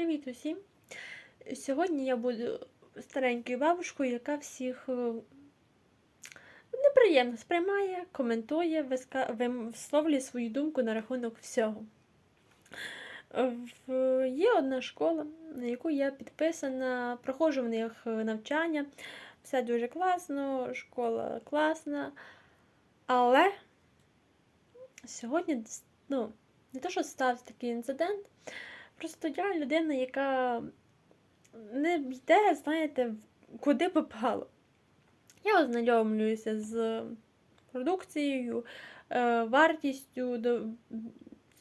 Привіт усім! Сьогодні я буду старенькою бабушкою, яка всіх е, неприємно сприймає, коментує, висловлює свою думку на рахунок всього. Є одна школа, на яку я підписана, проходжу в них е, навчання. Все дуже класно, школа класна. Але сьогодні, ну, не те, що стався такий інцидент, Просто я людина, яка не йде, знаєте, куди попало. Я ознайомлююся з продукцією, е, вартістю,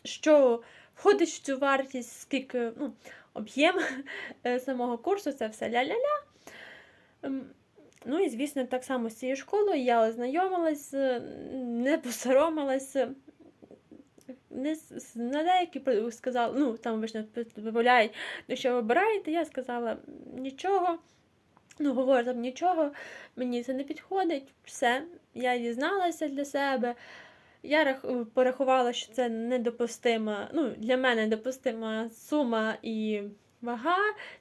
що входить в цю вартість, скільки ну, об'єм е, самого курсу, це все ля-ля-ля. Ем, Ну і, звісно, так само з цією школою я ознайомилась, е, не посоромилась. Не на деякі сказали, ну там обично додають, ну що вибираєте, я сказала нічого. Ну, говорю там нічого, мені це не підходить, все. Я дізналася для себе. Я порахувала, що це недопустима, ну, для мене недопустима сума і вага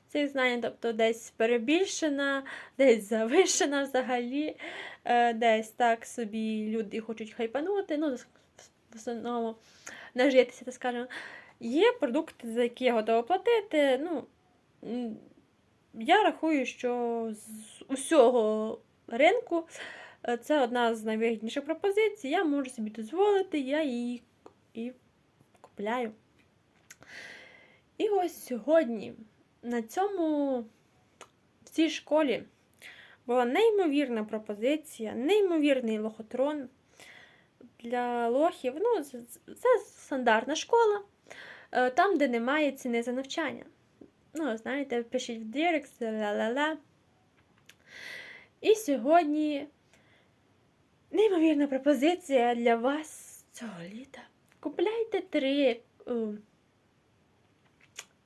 цих знань, тобто десь перебільшена, десь завишена взагалі, е, десь так собі люди хочуть хайпанути. Ну, основному нажитися, так скажемо. Є продукти, за які я готова платити. Ну, я рахую, що з усього ринку е, це одна з найвигідніших пропозицій. Я можу собі дозволити, я її і купляю. І ось сьогодні на цьому в цій школі була неймовірна пропозиція, неймовірний лохотрон для лохів. Ну, це стандартна школа, е, там, де немає ціни за навчання. Ну, знаєте, пишіть в Директ, ла-ла-ла. І сьогодні неймовірна пропозиція для вас цього літа. Купляйте три е,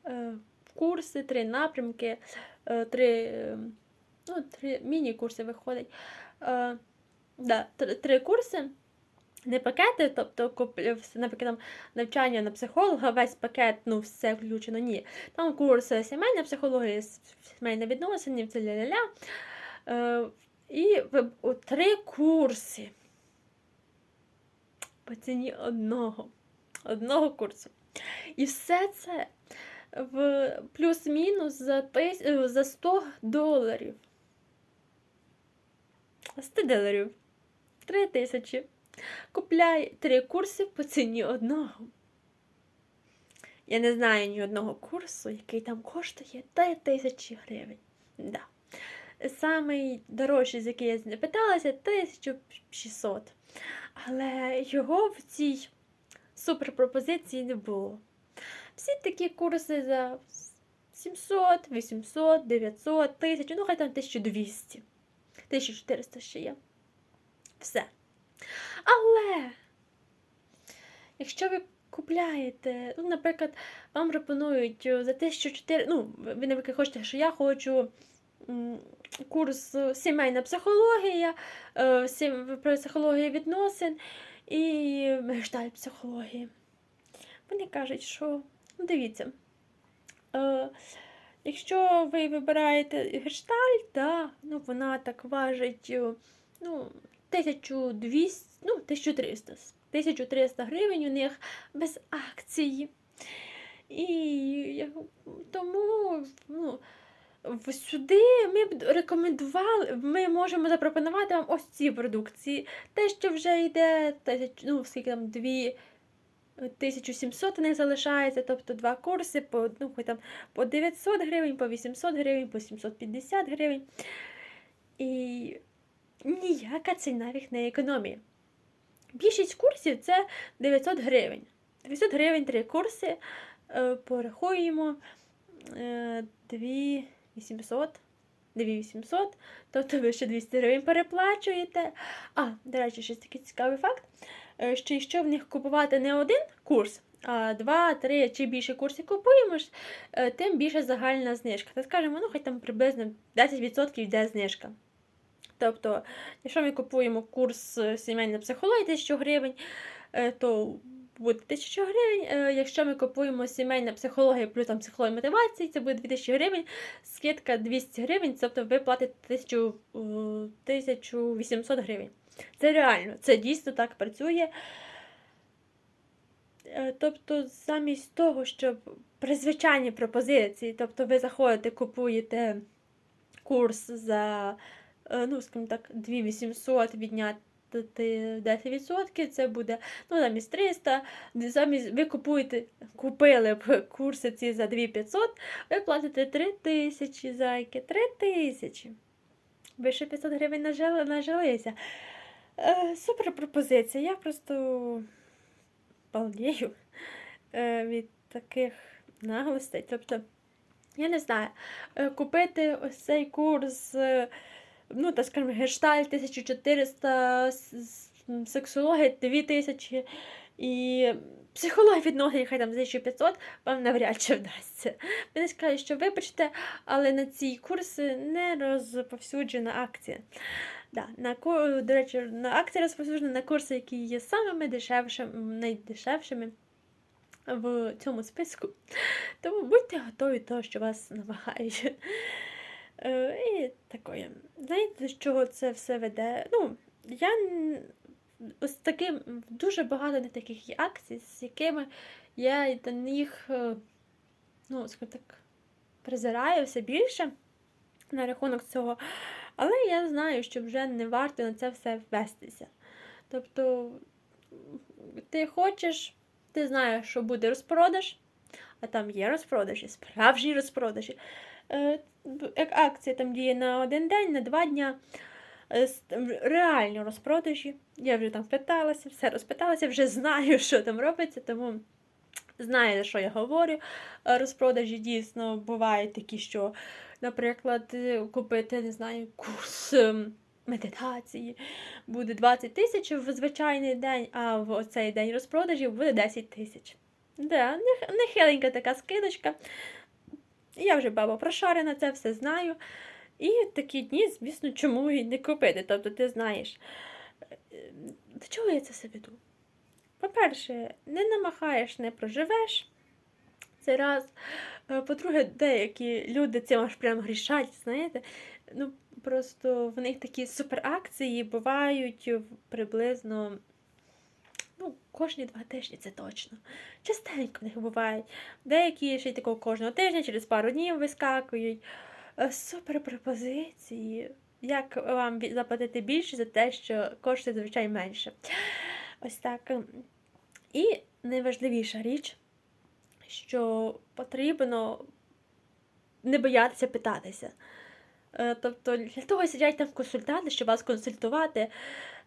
е, курси, три напрямки, е, три, е, ну, три міні-курси виходить. Е, да, три, три курси. Не пакети, тобто в- наприклад, навчання на психолога, весь пакет, ну все включено. Ні. Там курси сімейна психологія, сімейне відносини, це ля-ля-ля. Е, і три курси. По ціні одного. Одного курсу. І все це в плюс-мінус за, е, за 100 доларів. 100 доларів. 3 тисячі. Купляй три курси по ціні одного. Я не знаю ні одного курсу, який там коштує 3 тисячі гривень. Да. Самий дорожчий, з який я запиталася, 1600. Але його в цій суперпропозиції не було. Всі такі курси за 700, 800, 900, 1000, ну хай там 1200. 1400 ще є. Все. Але якщо ви купляєте, ну, наприклад, вам пропонують е, за 1400, ну, ви, наприклад, хочете, що я хочу курс сімейна психологія, е, психологія відносин і гештальт психології. Вони кажуть, що ну, дивіться. Е, Якщо ви вибираєте гештальт, да, ну, вона так важить ну, 1200, ну, 1300. 1300 гривень у них без акції. І тому ну, сюди ми б рекомендували, ми можемо запропонувати вам ось ці продукції. Те, що вже йде, ну, скільки там, дві. 1700 у них залишається, тобто два курси по, ну, хоч там, по 900 гривень, по 800 гривень, по 750 гривень. І ніяка ціна їх не економія. Більшість курсів це 900 гривень. 900 гривень три курси. Е, порахуємо е, 2800. 2800, тобто ви ще 200 гривень переплачуєте. А, до речі, ще такий цікавий факт, е, що якщо в них купувати не один курс, а два, три чи більше курсів купуємо, тим більше загальна знижка. Та скажемо, ну хоч там приблизно 10% йде знижка. Тобто, якщо ми купуємо курс е, сімейна психологія 1000 гривень, е, то буде 1000 гривень. Е, Якщо ми купуємо сімейна психологія плюс там психологія мотивації, це буде 2000 гривень, скидка 200 гривень, тобто ви платите 1000, е, 1800 гривень. Це реально, це дійсно так працює. Тобто, замість того, щоб при звичайній пропозиції, тобто ви заходите, купуєте курс за, ну, скажімо так, 2800 відняти 10%, це буде ну, замість 300, замість ви купуєте, купили б курси ці за 2500, ви платите 3000 зайки, 3000. Ви ще 500 гривень нажили, нажилися. Е, супер пропозиція. Я просто балдію е, від таких наглостей. Тобто, я не знаю, е, купити ось цей курс, е, ну, так скажімо, гештальт 1400, с- с- сексологія 2000 і психологія відносин, хай там 1500, вам навряд чи вдасться. Вони скажуть, що вибачте, але на ці курси не розповсюджена акція. Да, на, до речі, на акція розповсюджена на курси, які є самими дешевшими, найдешевшими в цьому списку. Тому будьте готові до того, що вас намагають. Е, І такое. Знаєте, з чого це все веде? Ну, я ось таким дуже багато не таких акцій, з якими я до них, е, ну, скажімо так, призираю все більше на рахунок цього. Але я знаю, що вже не варто на це все ввестися. Тобто, ти хочеш, ти знаєш, що буде розпродаж, а там є розпродажі, справжні розпродажі. Е, Як акція там діє на один день, на два дня. Е, Реальні розпродажі. Я вже там питалася, все розпиталася, вже знаю, що там робиться, тому знаю, за що я говорю. Е, Розпродажі дійсно бувають такі, що, наприклад, е, купити, не знаю, курс ем, медитації буде 20 тисяч в звичайний день, а в оцей день розпродажів буде 10 тисяч. Да, нех- нехиленька така скидочка. Я вже баба прошарена, це все знаю. І такі дні, звісно, чому і не купити. Тобто ти знаєш. До чого я це все веду? По-перше, не намахаєш, не проживеш. Це раз. Е, По-друге, деякі люди цим аж прям грішать, знаєте. Ну, просто в них такі суперакції бувають приблизно кожні два тижні, це точно. Частенько в них бувають. Деякі ще й такого кожного тижня, через пару днів вискакують. Е, Супер пропозиції. Як вам заплатити більше за те, що коштує зазвичай менше. Ось так. І найважливіша річ, що потрібно не боятися питатися. Е, Тобто для того сидять там консультанти, щоб вас консультувати.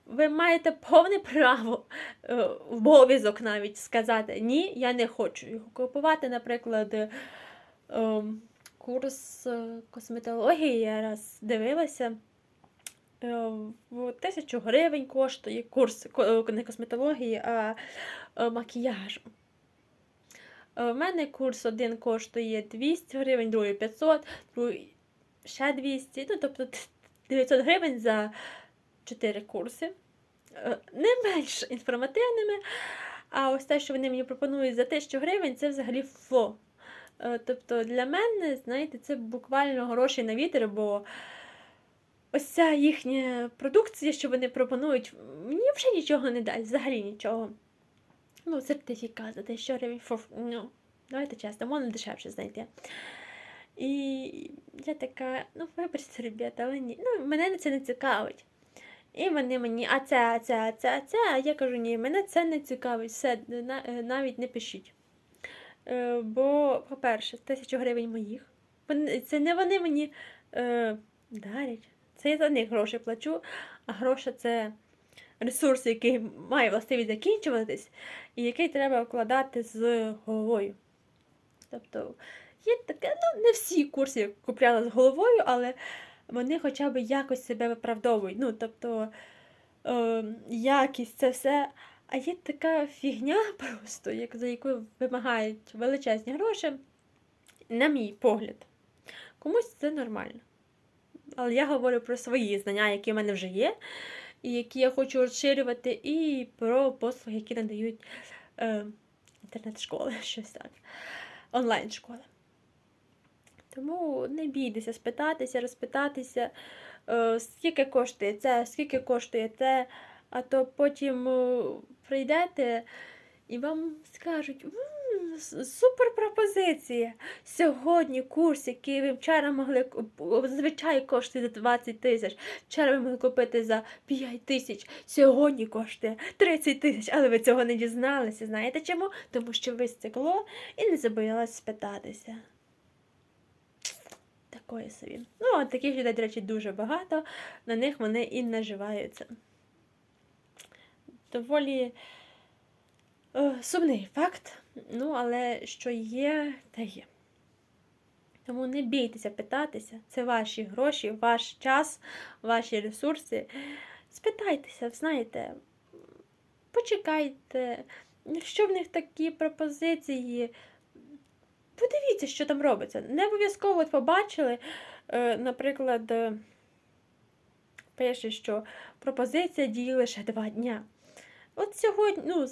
Ви маєте повне право, е, обов'язок навіть сказати ні, я не хочу його купувати. Наприклад, е, ем, курс е, косметології я раз дивилася. В тисячу гривень коштує курс не косметології, а макіяжу. У мене курс один коштує 200 гривень, другий 500, другий ще 200, ну тобто 900 гривень за 4 курси. Е, Не менш інформативними. А ось те, що вони мені пропонують за 1000 гривень, це взагалі фло. Е, Тобто для мене, знаєте, це буквально гроші на вітер, бо ось ця їхня продукція, що вони пропонують, мені взагалі нічого не дасть, взагалі нічого. Ну, сертифікат за 1000 гривень. фу, Ну, давайте чесно, можна дешевше знайти. І я така, ну, вибачте, ребята, але ні. Ну, мене це не цікавить. І вони мені, а це, а це, а це, а це. А я кажу, ні, мене це не цікавить, все, е, навіть не пишіть. Е, бо, по-перше, тисячу гривень моїх. Це не вони мені е, дарять. Це я за них гроші плачу, а гроші це ресурс, який має властивість закінчуватись, і який треба вкладати з головою. Тобто, є таке, ну, не всі курси я купляла з головою, але вони хоча б якось себе виправдовують. Ну, тобто, е, якість це все. А є така фігня просто, як, за яку вимагають величезні гроші, на мій погляд. Комусь це нормально. Але я говорю про свої знання, які в мене вже є, і які я хочу розширювати, і про послуги, які надають е, інтернет-школи, щось так, онлайн-школи. Тому не бійтеся спитатися, розпитатися, е, скільки коштує це, скільки коштує те, а то потім е, прийдете і вам скажуть. Супер пропозиція! Сьогодні курс, який ви вчора могли зазвичай коштує за 20 тисяч. Вчора ви могли купити за 5 тисяч, сьогодні коштує 30 тисяч, але ви цього не дізналися. Знаєте чому? Тому що ви стекло і не забоялись спитатися. Такої собі. Ну, а таких людей, до речі, дуже багато. На них вони і наживаються. Доволі е, сумний факт. Ну, але що є, та є. Тому не бійтеся питатися. Це ваші гроші, ваш час, ваші ресурси. Спитайтеся, знаєте, почекайте, якщо в них такі пропозиції. Подивіться, що там робиться. Не обов'язково побачили, е, наприклад, е, пише, що пропозиція діє лише два дня. От сьогодні, ну,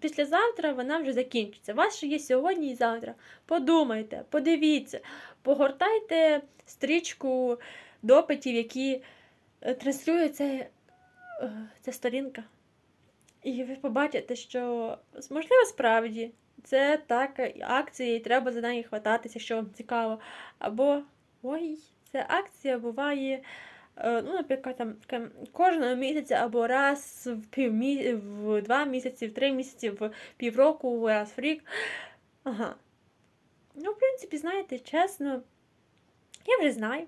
післязавтра вона вже закінчиться. У вас ще є сьогодні і завтра. Подумайте, подивіться, погортайте стрічку допитів, які е, транслює ця сторінка. І ви побачите, що можливо справді це так акція, і треба за неї хвататися, якщо вам цікаво. Або ой, ця акція буває. е, Ну, наприклад, там кожного місяця або раз в півмі... в два місяці, в три місяці, в півроку, раз в рік. Ага. Ну, в принципі, знаєте, чесно, я вже знаю,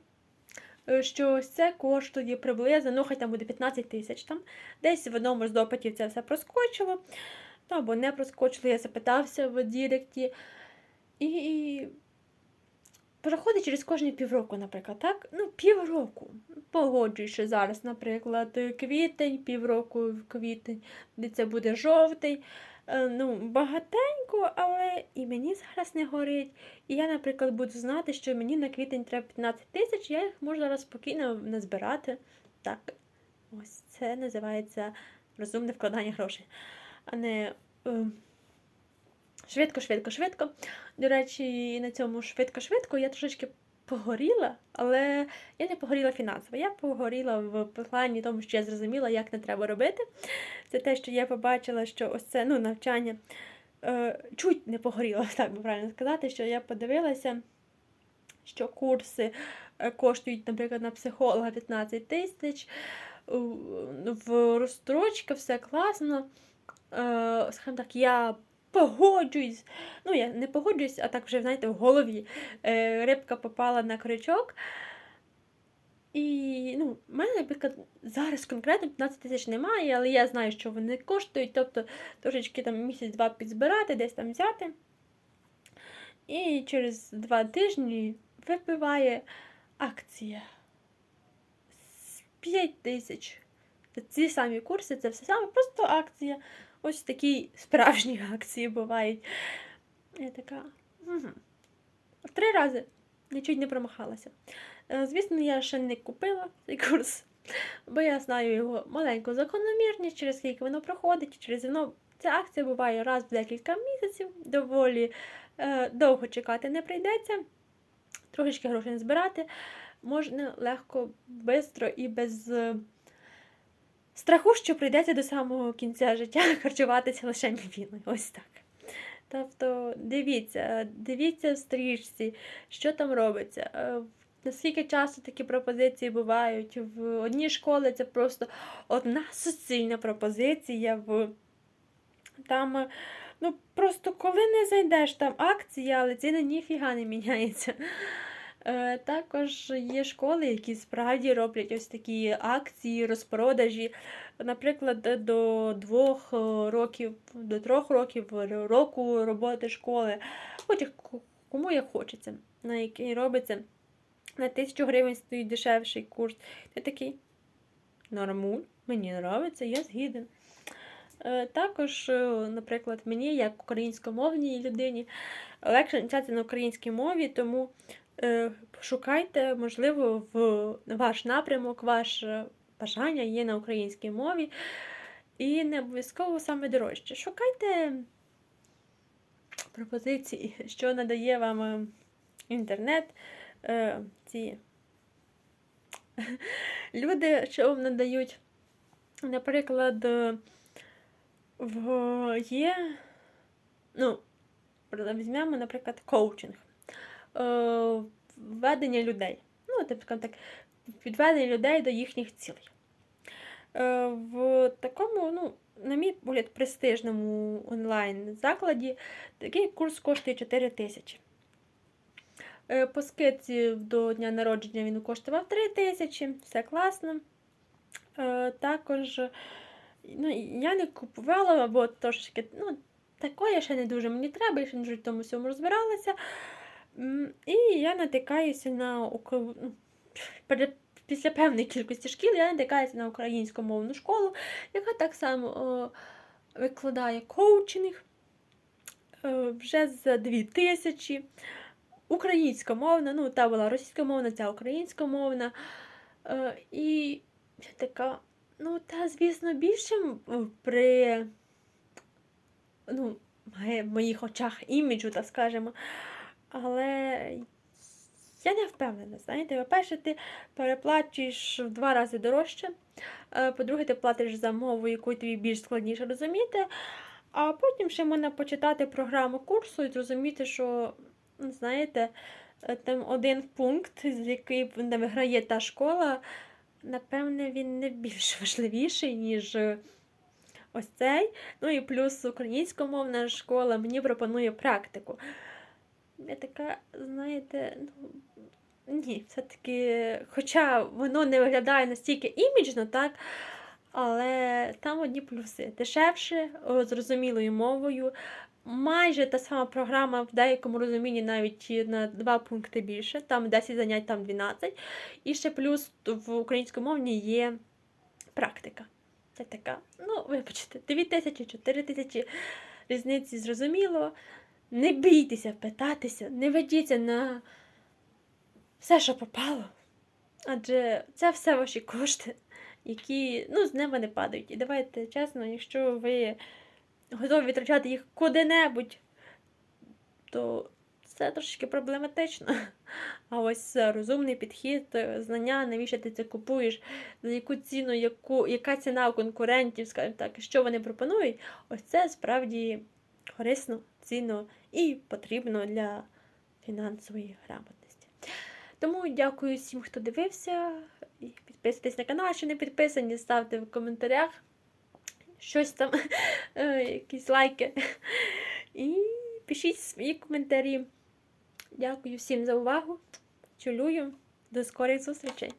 е, що ось це коштує приблизно, ну, хай там буде 15 тисяч там. Десь в одному з допитів це все проскочило. Ну, або не проскочило, я запитався в Діректі. І проходить через кожні півроку, наприклад, так? Ну, півроку. Погоджуюсь, що зараз, наприклад, квітень, півроку в квітень, де це буде жовтий. Е, Ну, багатенько, але і мені зараз не горить. І я, наприклад, буду знати, що мені на квітень треба 15 тисяч, я їх можу зараз спокійно назбирати. Так, ось це називається розумне вкладання грошей, а не е, швидко, швидко, швидко. До речі, на цьому швидко-швидко я трошечки погоріла, але я не погоріла фінансово. Я погоріла в плані тому, що я зрозуміла, як не треба робити. Це те, що я побачила, що ось це ну, навчання е, чуть не погоріла, так би правильно сказати, що я подивилася, що курси е, коштують, наприклад, на психолога 15 тисяч, в розстрочка, все класно. Е, скажімо так, я погоджуюсь. Ну, я не погоджуюсь, а так вже, знаєте, в голові е, рибка попала на крючок. І ну, в мене, наприклад, зараз конкретно 15 тисяч немає, але я знаю, що вони коштують, тобто трошечки там місяць-два підзбирати, десь там взяти. І через два тижні випиває акція. з 5 тисяч. Ці самі курси, це все саме, просто акція. Ось такі справжні акції бувають. Я така. Угу. Три рази нічого не промахалася. Е, Звісно, я ще не купила цей курс, бо я знаю його маленьку закономірність, через скільки воно проходить, через воно. Ця акція буває раз в декілька місяців, доволі е, довго чекати не прийдеться, трошечки грошей не збирати, можна легко, швидко і без е, страху, що прийдеться до самого кінця життя харчуватися лише мівіною. Ось так. Тобто дивіться, дивіться в стрічці, що там робиться. е, Наскільки часто такі пропозиції бувають? В одній школі це просто одна суцільна пропозиція. В... Там, е, ну, просто коли не зайдеш, там акція, але ціна ніфіга не міняється. Е, Також є школи, які справді роблять ось такі акції, розпродажі. Наприклад, до двох років, до трьох років року роботи школи. Хоч кому як хочеться, на який робиться. На тисячу гривень стоїть дешевший курс. Ти такий нормуль, мені подобається, я згіден. Е, Також, е, наприклад, мені, як українськомовній людині, легше навчатися на українській мові, тому шукайте, можливо, в ваш напрямок, ваше бажання є на українській мові. І не обов'язково саме дорожче. Шукайте пропозицій, що надає вам е, інтернет, е, ці люди, що вам надають. Наприклад, е, в є, ну, візьмемо, наприклад, коучинг, е, введення людей. Ну, скажімо так, підведення людей до їхніх цілей. Е, В такому, ну, на мій погляд, престижному онлайн-закладі такий курс коштує 4 тисячі. Е, По скидці до дня народження він коштував 3 тисячі, все класно. Також ну, я не купувала, бо трошки, ну, такое ще не дуже мені треба, я ще не дуже в тому всьому розбиралася. І я натикаюся на ну, після певної кількості шкіл я натикаюся на українськомовну школу, яка так само викладає коучинг е, вже за 2000. Українськомовна, ну, та була російськомовна, ця українськомовна. Е, І я така, ну, та, звісно, більше при ну, в моїх очах іміджу, так скажемо. Але я не впевнена, знаєте, по-перше, ти переплачуєш в два рази дорожче. Е, По-друге, ти платиш за мову, яку тобі більш складніше розуміти. А потім ще можна почитати програму курсу і зрозуміти, що, ну, знаєте, е, там один пункт, з який виграє та школа, напевне, він не більш важливіший, ніж ось цей. Ну і плюс українськомовна школа мені пропонує практику. Я така, знаєте, ну. Ні, все-таки, хоча воно не виглядає настільки іміджно, так, але там одні плюси. Дешевше, зрозумілою мовою. Майже та сама програма в деякому розумінні навіть на два пункти більше, там 10 занять, там 12. І ще плюс в українськомовній є практика. Це така, ну, вибачте, 2 тисячі, 4 тисячі різниці зрозуміло. Не бійтеся питатися, не ведіться на все, що попало. Адже це все ваші кошти, які ну, з неба не падають. І давайте чесно, якщо ви готові витрачати їх куди-небудь, то це трошки проблематично. А ось розумний підхід, знання, навіщо ти це купуєш, за яку ціну, яку, яка ціна у конкурентів, скажімо так, що вони пропонують, ось це справді корисно, цінно і потрібно для фінансової грамотності. Тому дякую всім, хто дивився. Підписуйтесь на канал, якщо не підписані, ставте в коментарях щось там, е, якісь лайки. І пишіть свої коментарі. Дякую всім за увагу. Чулюю. До скорих зустрічей!